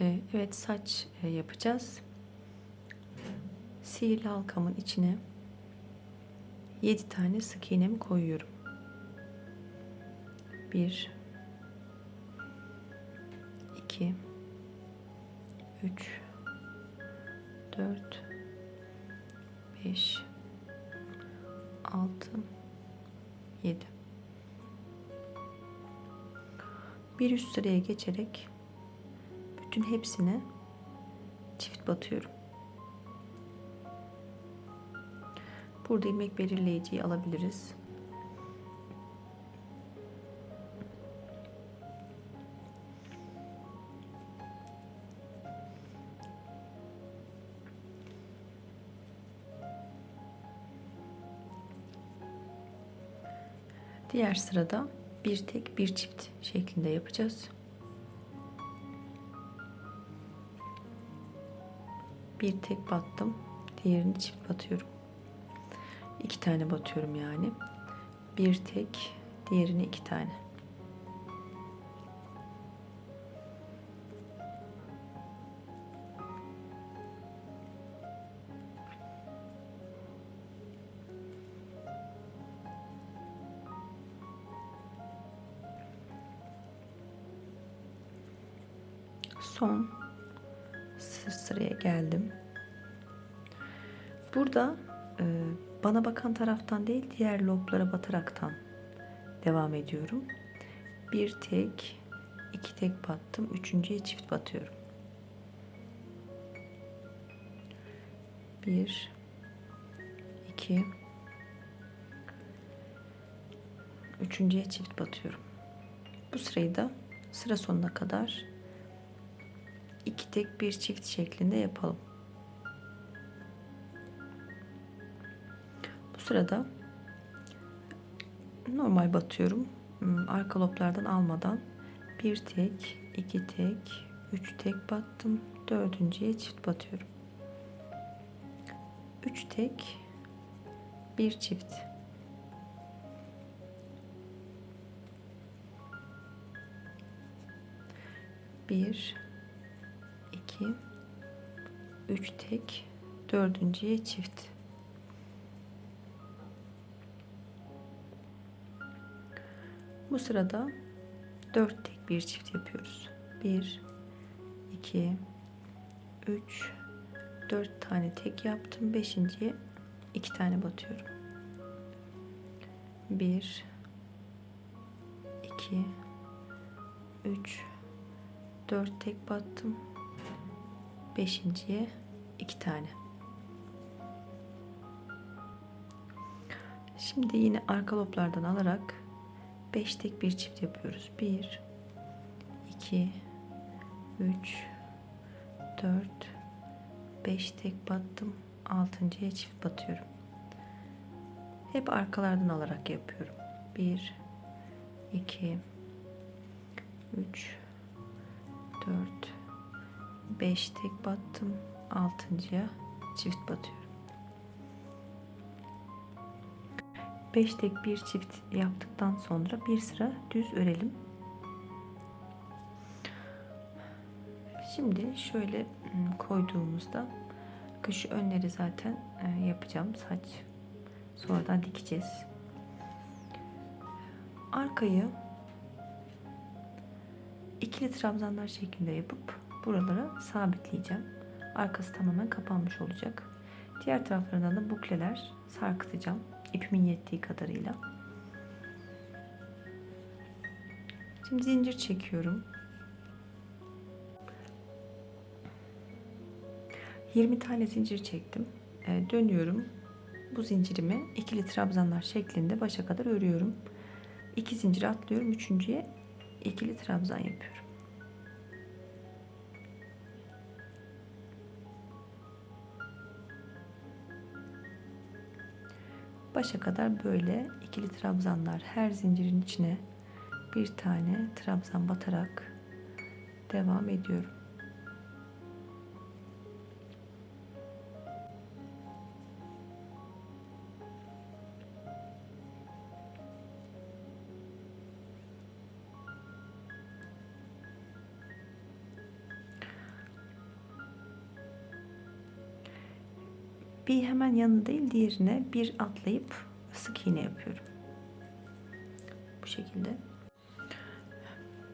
Ee, evet saç e, yapacağız. Sihirli halkamın içine 7 tane sık iğnemi koyuyorum. 1 2 3 4 5 6 7 bir üst sıraya geçerek bütün hepsine çift batıyorum. Burada ilmek belirleyiciyi alabiliriz. Diğer sırada bir tek bir çift şeklinde yapacağız. Bir tek battım. Diğerini çift batıyorum. İki tane batıyorum yani. Bir tek, diğerini iki tane. Burada e, bana bakan taraftan değil diğer loblara bataraktan devam ediyorum. Bir tek, iki tek battım. Üçüncüye çift batıyorum. Bir, iki, üçüncüye çift batıyorum. Bu sırayı da sıra sonuna kadar iki tek bir çift şeklinde yapalım. Sırada normal batıyorum. Hmm, arka loblardan almadan bir tek, iki tek, üç tek battım. Dördüncüye çift batıyorum. Üç tek, bir çift. Bir, 2 3 tek dördüncüye çift bu sırada 4 tek bir çift yapıyoruz. 1 2 3 4 tane tek yaptım. Beşinciye 2 tane batıyorum. 1 2 3 4 tek battım. Beşinciye iki tane. Şimdi yine arka loblardan alarak beş tek bir çift yapıyoruz. Bir, iki, üç, dört, beş tek battım. Altıncıya çift batıyorum. Hep arkalardan alarak yapıyorum. Bir, iki, üç, dört, 5 tek battım. 6.ya çift batıyorum. 5 tek bir çift yaptıktan sonra bir sıra düz örelim. Şimdi şöyle koyduğumuzda şu önleri zaten yapacağım saç. Sonradan dikeceğiz. Arkayı ikili trabzanlar şeklinde yapıp buralara sabitleyeceğim. Arkası tamamen kapanmış olacak. Diğer taraflarından da bukleler sarkıtacağım. İpimin yettiği kadarıyla. Şimdi zincir çekiyorum. 20 tane zincir çektim. Ee, dönüyorum. Bu zincirimi ikili trabzanlar şeklinde başa kadar örüyorum. 2 zincir atlıyorum. Üçüncüye ikili trabzan yapıyorum. Başa kadar böyle ikili trabzanlar her zincirin içine bir tane trabzan batarak devam ediyorum. Bir hemen yanı değil diğerine bir atlayıp sık iğne yapıyorum. Bu şekilde.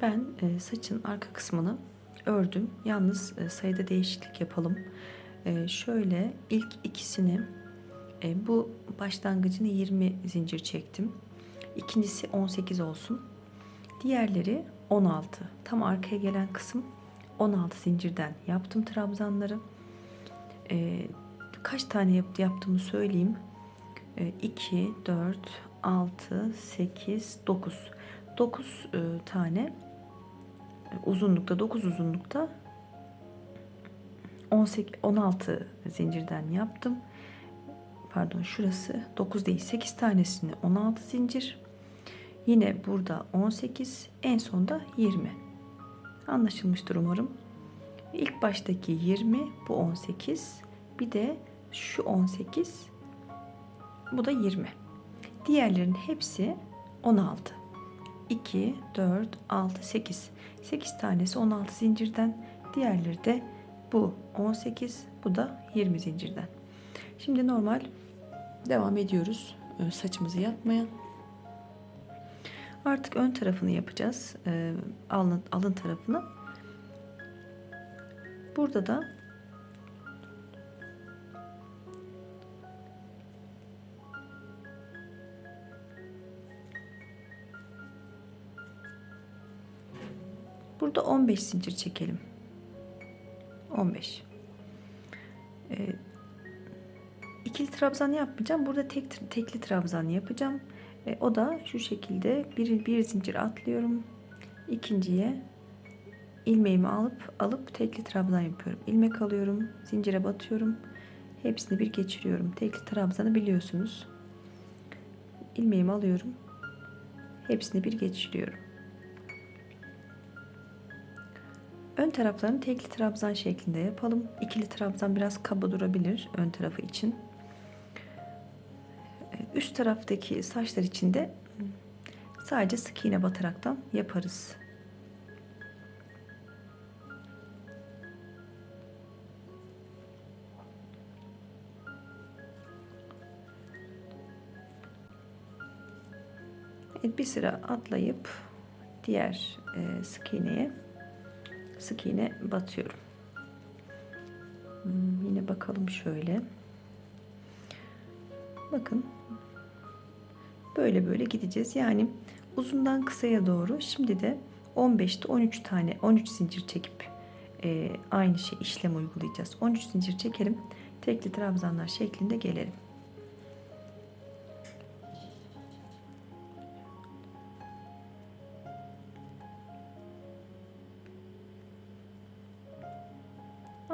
Ben e, saçın arka kısmını ördüm. Yalnız e, sayıda değişiklik yapalım. E, şöyle ilk ikisini bu başlangıcını 20 zincir çektim. İkincisi 18 olsun. Diğerleri 16. Tam arkaya gelen kısım 16 zincirden yaptım trabzanları. Kaç tane yaptı yaptığımı söyleyeyim. E, 2, 4, 6, 8, 9. 9 e, tane e, uzunlukta 9 uzunlukta 18 16 zincirden yaptım. Pardon şurası 9 değil 8 tanesini 16 zincir. Yine burada 18 en sonda 20. Anlaşılmıştır umarım. İlk baştaki 20 bu 18 bir de şu 18 bu da 20. Diğerlerin hepsi 16. 2, 4, 6, 8. 8 tanesi 16 zincirden. Diğerleri de bu 18, bu da 20 zincirden. Şimdi normal devam ediyoruz e, saçımızı yapmaya. Artık ön tarafını yapacağız. E, alın, alın tarafını. Burada da Burada 15 zincir çekelim. 15. Ee, ikili trabzan yapmayacağım. Burada tek tekli trabzan yapacağım. Ee, o da şu şekilde bir, bir zincir atlıyorum. İkinciye ilmeğimi alıp alıp tekli trabzan yapıyorum. İlmek alıyorum, zincire batıyorum. Hepsini bir geçiriyorum. Tekli trabzanı biliyorsunuz. İlmeğimi alıyorum. Hepsini bir geçiriyorum. Taraflarını tekli trabzan şeklinde yapalım. İkili trabzan biraz kaba durabilir ön tarafı için. Üst taraftaki saçlar için de sadece sık iğne bataraktan yaparız. Bir sıra atlayıp diğer e, sık iğneye sık iğne batıyorum. Hmm, yine bakalım şöyle. Bakın böyle böyle gideceğiz. Yani uzundan kısaya doğru şimdi de 15'te 13 tane 13 zincir çekip e, aynı şey işlem uygulayacağız. 13 zincir çekelim. Tekli trabzanlar şeklinde gelelim.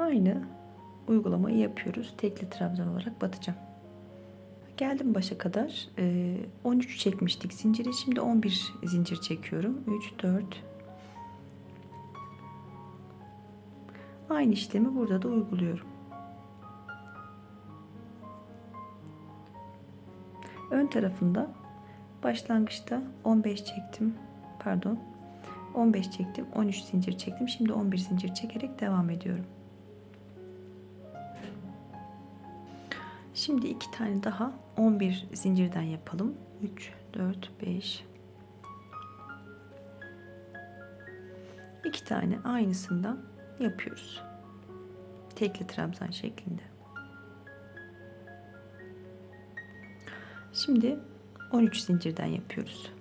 Aynı uygulamayı yapıyoruz. Tekli trabzan olarak batacağım. Geldim başa kadar. 13 çekmiştik zinciri. Şimdi 11 zincir çekiyorum. 3, 4. Aynı işlemi burada da uyguluyorum. Ön tarafında başlangıçta 15 çektim. Pardon. 15 çektim. 13 zincir çektim. Şimdi 11 zincir çekerek devam ediyorum. Şimdi iki tane daha 11 zincirden yapalım. 3, 4, 5. İki tane aynısından yapıyoruz. Tekli trabzan şeklinde. Şimdi 13 zincirden yapıyoruz.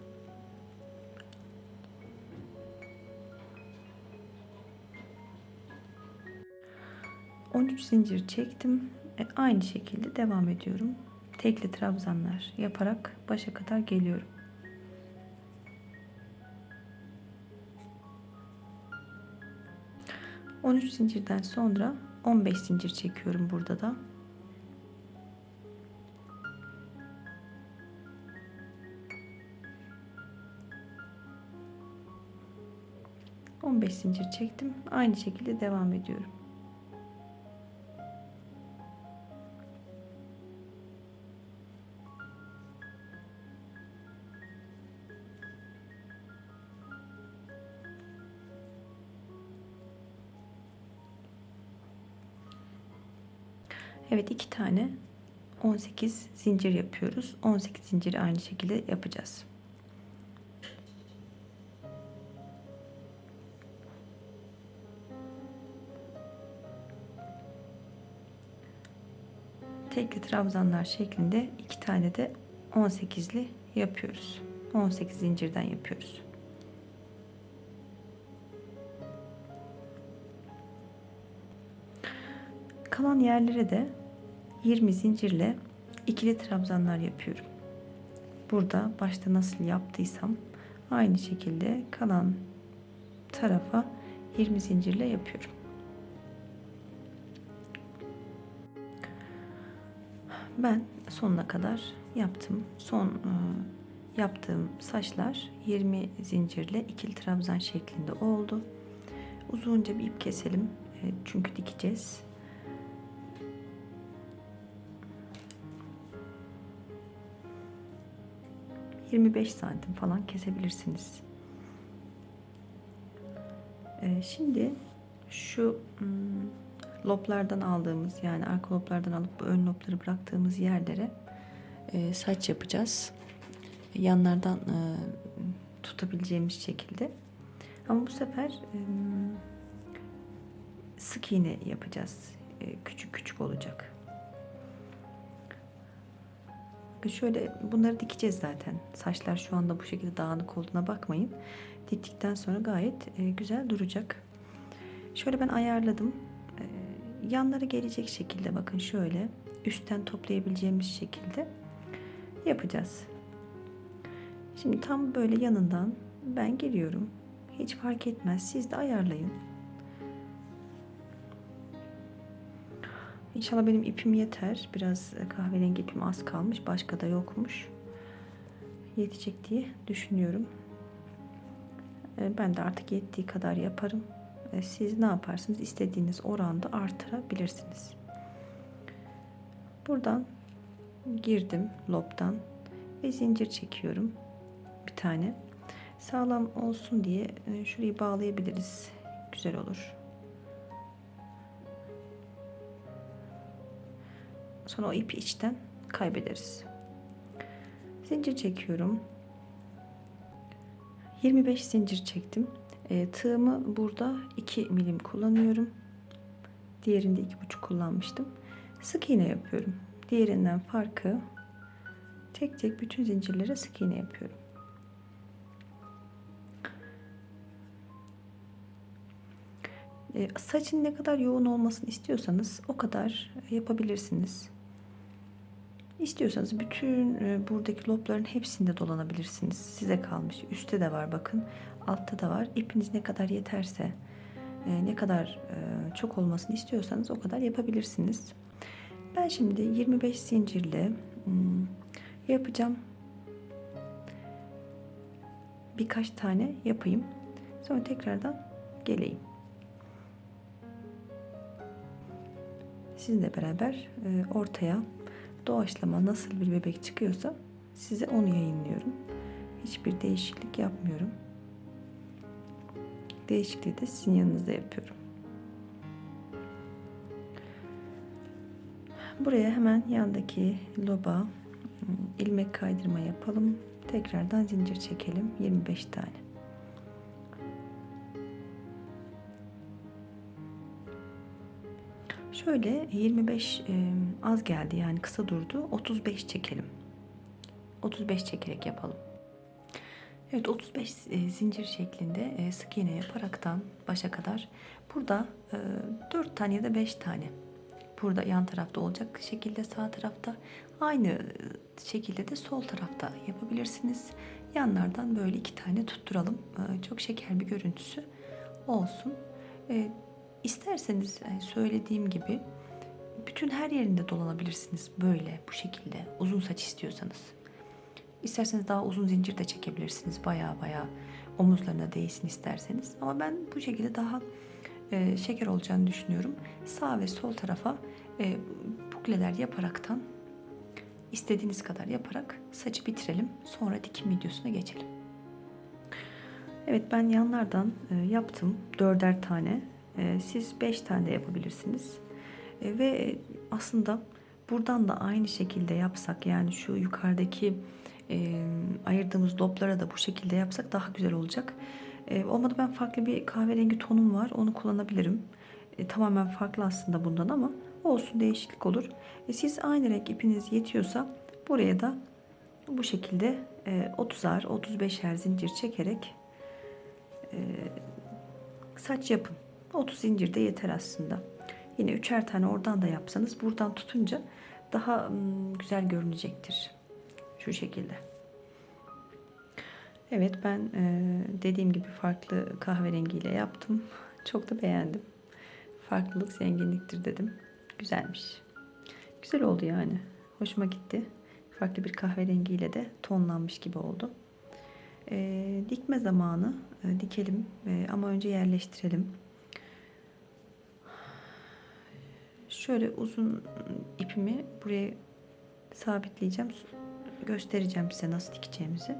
On üç zincir çektim. E, aynı şekilde devam ediyorum. Tekli trabzanlar yaparak başa kadar geliyorum. On üç zincirden sonra 15 zincir çekiyorum burada da. On beş zincir çektim. Aynı şekilde devam ediyorum. Evet iki tane 18 zincir yapıyoruz. 18 zinciri aynı şekilde yapacağız. Tekli trabzanlar şeklinde iki tane de 18'li yapıyoruz. 18 zincirden yapıyoruz. Kalan yerlere de 20 zincirle ikili trabzanlar yapıyorum. Burada başta nasıl yaptıysam aynı şekilde kalan tarafa 20 zincirle yapıyorum. Ben sonuna kadar yaptım. Son e, yaptığım saçlar 20 zincirle ikili trabzan şeklinde oldu. Uzunca bir ip keselim. E, çünkü dikeceğiz. ...25 santim falan kesebilirsiniz. E, şimdi şu hmm, loblardan aldığımız yani arka loblardan alıp ön lobları bıraktığımız yerlere e, saç yapacağız. Yanlardan e, tutabileceğimiz şekilde. Ama bu sefer e, sık iğne yapacağız. Küçük küçük olacak. Şöyle bunları dikeceğiz zaten. Saçlar şu anda bu şekilde dağınık olduğuna bakmayın. Diktikten sonra gayet e, güzel duracak. Şöyle ben ayarladım yanları gelecek şekilde bakın şöyle üstten toplayabileceğimiz şekilde yapacağız. Şimdi tam böyle yanından ben giriyorum. Hiç fark etmez. Siz de ayarlayın. İnşallah benim ipim yeter. Biraz kahverengi ipim az kalmış. Başka da yokmuş. Yetecek diye düşünüyorum. Ben de artık yettiği kadar yaparım. E, siz ne yaparsınız? İstediğiniz oranda artırabilirsiniz. Buradan girdim lobdan ve zincir çekiyorum. Bir tane. Sağlam olsun diye e, şurayı bağlayabiliriz. Güzel olur. Sonra o ipi içten kaybederiz. Zincir çekiyorum. 25 zincir çektim. E, tığımı burada 2 milim kullanıyorum. Diğerinde 2,5 kullanmıştım. Sık iğne yapıyorum. Diğerinden farkı tek tek bütün zincirlere sık iğne yapıyorum. E, saçın ne kadar yoğun olmasını istiyorsanız o kadar yapabilirsiniz. İstiyorsanız bütün e, buradaki lobların hepsinde dolanabilirsiniz. Size kalmış. Üstte de var bakın. Altta da var. İpiniz ne kadar yeterse, e, ne kadar e, çok olmasını istiyorsanız o kadar yapabilirsiniz. Ben şimdi 25 zincirle hmm, yapacağım. Birkaç tane yapayım. Sonra tekrardan geleyim. Sizinle beraber ortaya doğaçlama nasıl bir bebek çıkıyorsa size onu yayınlıyorum. Hiçbir değişiklik yapmıyorum. Değişikliği de sizin yanınızda yapıyorum. Buraya hemen yandaki loba ıı, ilmek kaydırma yapalım. Tekrardan zincir çekelim. 25 tane. Şöyle 25 e, az geldi yani kısa durdu. 35 çekelim. 35 çekerek yapalım. Evet 35 e, zincir şeklinde sık iğne yaparaktan başa kadar burada e, 4 tane ya da 5 tane burada yan tarafta olacak şekilde sağ tarafta aynı şekilde de sol tarafta yapabilirsiniz. Yanlardan böyle iki tane tutturalım. Çok şeker bir görüntüsü olsun. İsterseniz söylediğim gibi bütün her yerinde dolanabilirsiniz böyle bu şekilde uzun saç istiyorsanız. İsterseniz daha uzun zincir de çekebilirsiniz baya baya omuzlarına değsin isterseniz. Ama ben bu şekilde daha e, şeker olacağını düşünüyorum. Sağ ve sol tarafa e, bukleler yaparaktan istediğiniz kadar yaparak saçı bitirelim. Sonra dikim videosuna geçelim. Evet ben yanlardan e, yaptım dörder tane siz 5 tane de yapabilirsiniz. Ee, ve aslında buradan da aynı şekilde yapsak yani şu yukarıdaki e, ayırdığımız doplara da bu şekilde yapsak daha güzel olacak. E, olmadı ben farklı bir kahverengi tonum var onu kullanabilirim. E, tamamen farklı aslında bundan ama olsun değişiklik olur. E, siz aynı renk ipiniz yetiyorsa buraya da bu şekilde e, 30'ar 35'er zincir çekerek e, saç yapın. 30 zincir de yeter aslında. Yine üçer tane oradan da yapsanız buradan tutunca daha güzel görünecektir. Şu şekilde. Evet ben dediğim gibi farklı kahverengiyle yaptım. Çok da beğendim. Farklılık zenginliktir dedim. Güzelmiş. Güzel oldu yani. Hoşuma gitti. Farklı bir kahverengiyle de tonlanmış gibi oldu. E, dikme zamanı. E, dikelim E, ama önce yerleştirelim. Şöyle uzun ipimi buraya sabitleyeceğim. Göstereceğim size nasıl dikeceğimizi.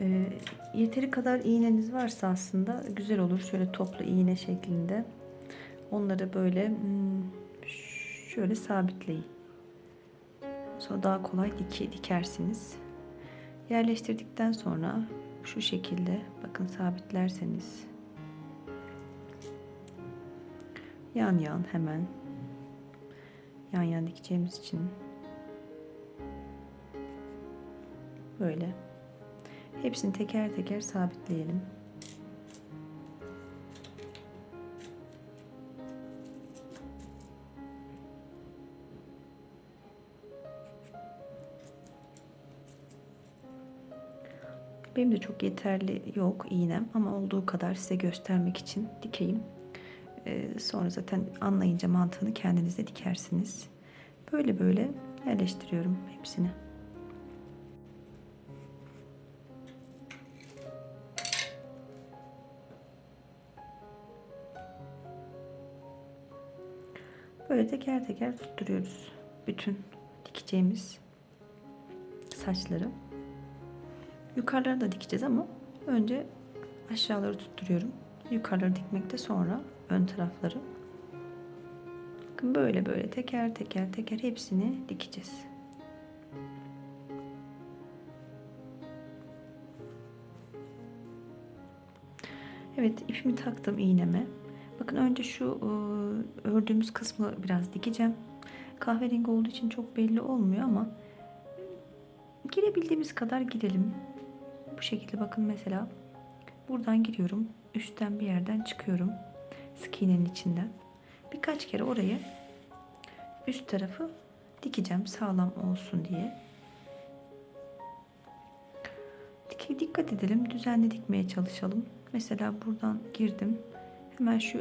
Ee, yeteri kadar iğneniz varsa aslında güzel olur. Şöyle toplu iğne şeklinde. Onları böyle hmm, şöyle sabitleyin. Sonra daha kolay dike, dikersiniz. Yerleştirdikten sonra şu şekilde bakın sabitlerseniz yan yan hemen yan yan dikeceğimiz için böyle hepsini teker teker sabitleyelim. Benim de çok yeterli yok iğnem ama olduğu kadar size göstermek için dikeyim. Ee, sonra zaten anlayınca mantığını kendiniz de dikersiniz. Böyle böyle yerleştiriyorum hepsini. Böyle teker teker tutturuyoruz. Bütün dikeceğimiz saçları. Yukarıları da dikeceğiz ama önce aşağıları tutturuyorum. Yukarıları dikmekte sonra ön tarafları. Bakın böyle böyle teker teker teker hepsini dikeceğiz. Evet ipimi taktım iğneme. Bakın önce şu e, ördüğümüz kısmı biraz dikeceğim. Kahverengi olduğu için çok belli olmuyor ama girebildiğimiz kadar girelim. Bu şekilde bakın mesela buradan giriyorum. Üstten bir yerden çıkıyorum. Sık iğnenin içinden. Birkaç kere orayı üst tarafı dikeceğim sağlam olsun diye. Dikkat edelim. Düzenli dikmeye çalışalım. Mesela buradan girdim. Hemen şu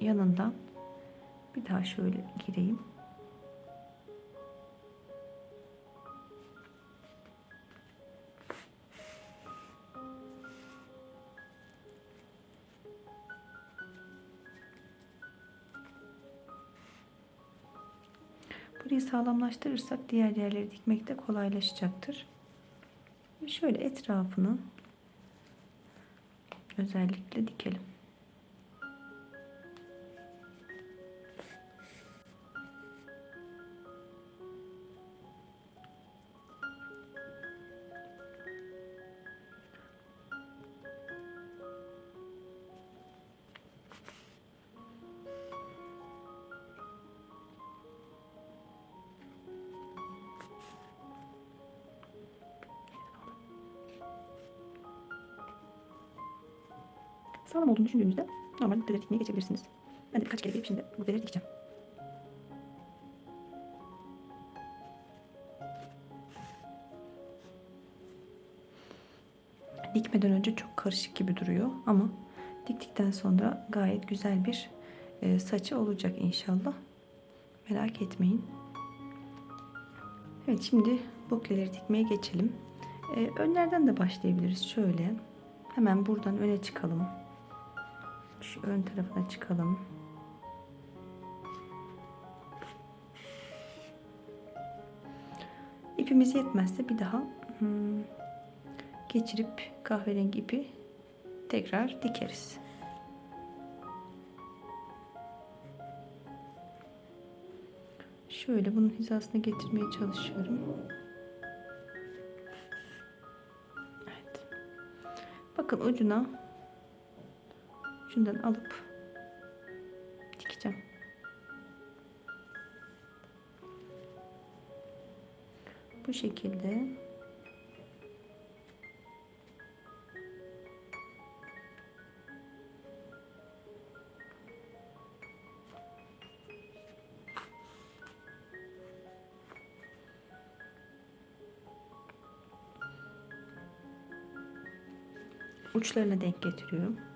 yanından bir daha şöyle gireyim. Sağlamlaştırırsak diğer yerleri dikmek de kolaylaşacaktır. Şöyle etrafını özellikle dikelim. Olduğunu düşündüğünüzde normal noktaları dikmeye geçebilirsiniz. Ben de birkaç kere gelip şimdi noktaları dikeceğim. Dikmeden önce çok karışık gibi duruyor ama diktikten sonra gayet güzel bir e, saçı olacak inşallah. Merak etmeyin. Evet şimdi bukleleri dikmeye geçelim. E, önlerden de başlayabiliriz. Şöyle hemen buradan öne çıkalım. Şu ön tarafına çıkalım. ipimiz yetmezse bir daha hmm, geçirip kahverengi ipi tekrar dikeriz. Şöyle bunun hizasına getirmeye çalışıyorum. Evet. Bakın ucuna ucundan alıp dikeceğim. Bu şekilde uçlarına denk getiriyorum.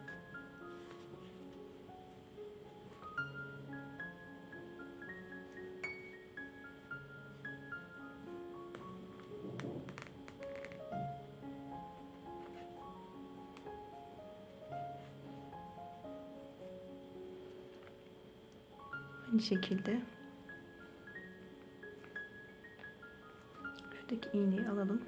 Şekilde şuradaki iğneyi alalım.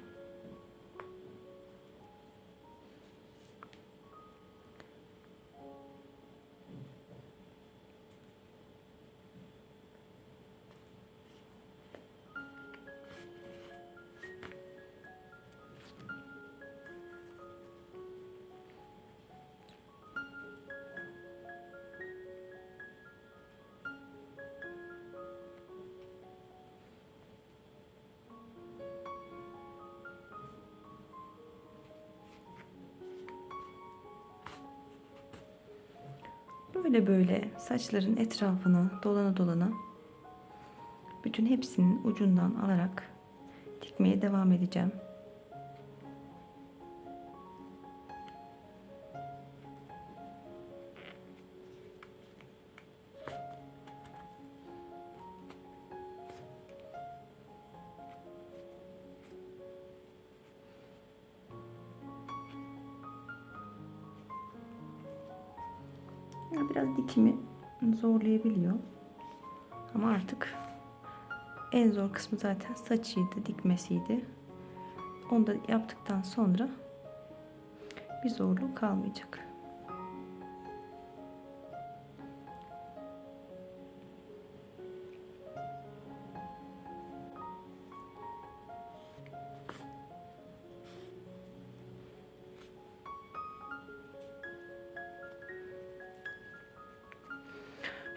Böyle böyle saçların etrafını dolana dolana bütün hepsinin ucundan alarak dikmeye devam edeceğim. Yani biraz dikimi zorlayabiliyor. Ama artık en zor kısmı zaten saçıydı, dikmesiydi. Onu da yaptıktan sonra bir zorluğu kalmayacak.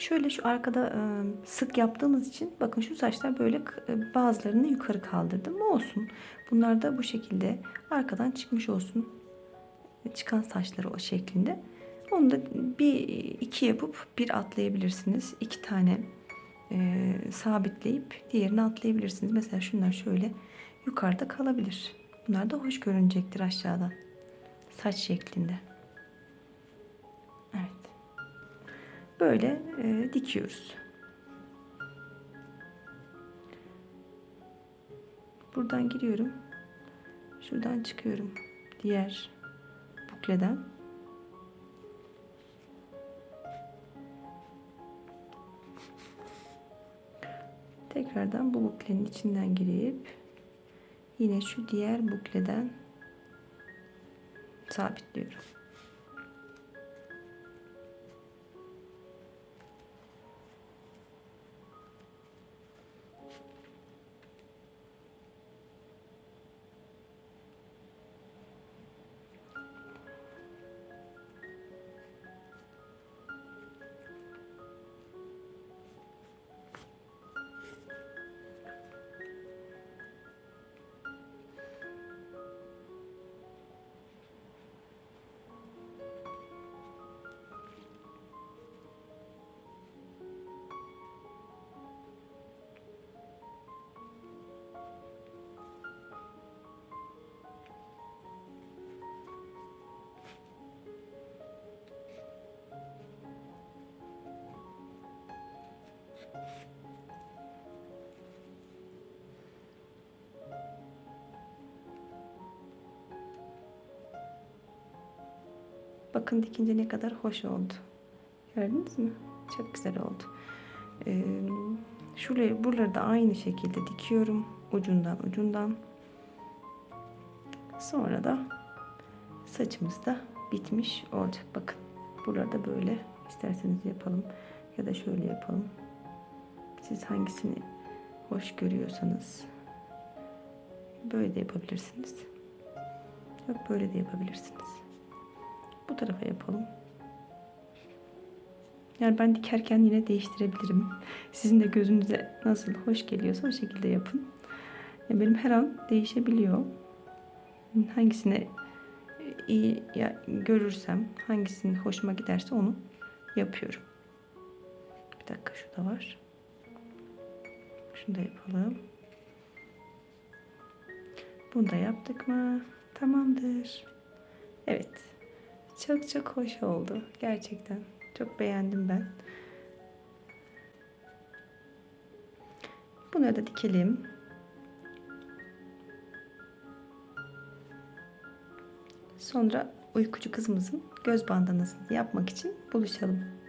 Şöyle şu arkada sık yaptığımız için bakın şu saçlar böyle bazılarını yukarı kaldırdım. Olsun. Bunlar da bu şekilde arkadan çıkmış olsun. Çıkan saçları o şeklinde. Onu da bir iki yapıp bir atlayabilirsiniz. İki tane e, sabitleyip diğerini atlayabilirsiniz. Mesela şunlar şöyle yukarıda kalabilir. Bunlar da hoş görünecektir aşağıdan. Saç şeklinde. Böyle e, dikiyoruz. Buradan giriyorum. Şuradan çıkıyorum. Diğer bukleden. Tekrardan bu buklenin içinden girip yine şu diğer bukleden sabitliyorum. Bakın dikince ne kadar hoş oldu. Gördünüz mü? Çok güzel oldu. Ee, şurayı buraları da aynı şekilde dikiyorum. ucundan ucundan. Sonra da saçımız da bitmiş olacak. Bakın burada böyle isterseniz yapalım ya da şöyle yapalım. Siz hangisini hoş görüyorsanız böyle de yapabilirsiniz. Yok böyle de yapabilirsiniz. Bu tarafa yapalım. Yani ben dikerken yine değiştirebilirim. Sizin de gözünüze nasıl hoş geliyorsa o şekilde yapın. Ya benim her an değişebiliyor. Hangisine iyi ya, görürsem, hangisinin hoşuma giderse onu yapıyorum. Bir dakika şu da var. Şunu da yapalım. Bunu da yaptık mı? Tamamdır. Evet. Çok çok hoş oldu. Gerçekten. Çok beğendim ben. Bunları da dikelim. Sonra uykucu kızımızın göz bandanasını yapmak için buluşalım.